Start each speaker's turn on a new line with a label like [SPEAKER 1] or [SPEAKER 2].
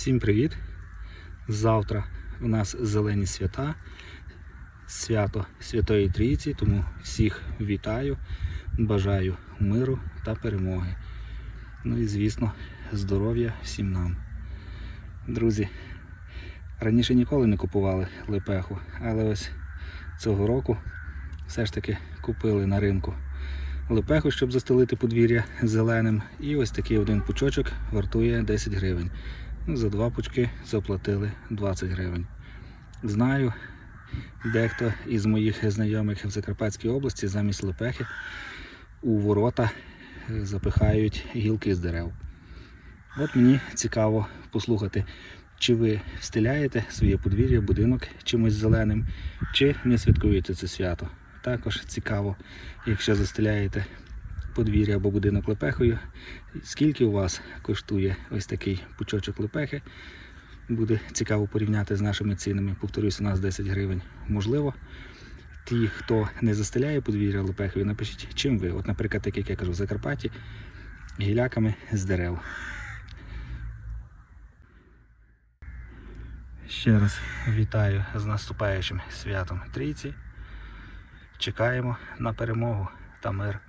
[SPEAKER 1] Всім привіт! Завтра у нас зелені свята, свято Святої Трійці, тому всіх вітаю, бажаю миру та перемоги. Ну і звісно, здоров'я всім нам. Друзі, раніше ніколи не купували лепеху, але ось цього року все ж таки купили на ринку лепеху, щоб застелити подвір'я зеленим. І ось такий один пучочок вартує 10 гривень. За два пучки заплатили 20 гривень. Знаю, дехто із моїх знайомих в Закарпатській області замість лепехи у ворота запихають гілки з дерев. От мені цікаво послухати, чи ви встиляєте своє подвір'я, будинок чимось зеленим, чи не святкуєте це свято. Також цікаво, якщо застеляєте подвір'я або будинок лепехою, скільки у вас коштує ось такий пучочок лепехи. Буде цікаво порівняти з нашими цінами. Повторюсь, у нас 10 гривень. Можливо, ті, хто не застеляє подвір'я лепехою, напишіть, чим ви. От, наприклад, так як я кажу, в Закарпатті гіляками з дерев. Ще раз вітаю з наступаючим святом Трійці. Чекаємо на перемогу та мир.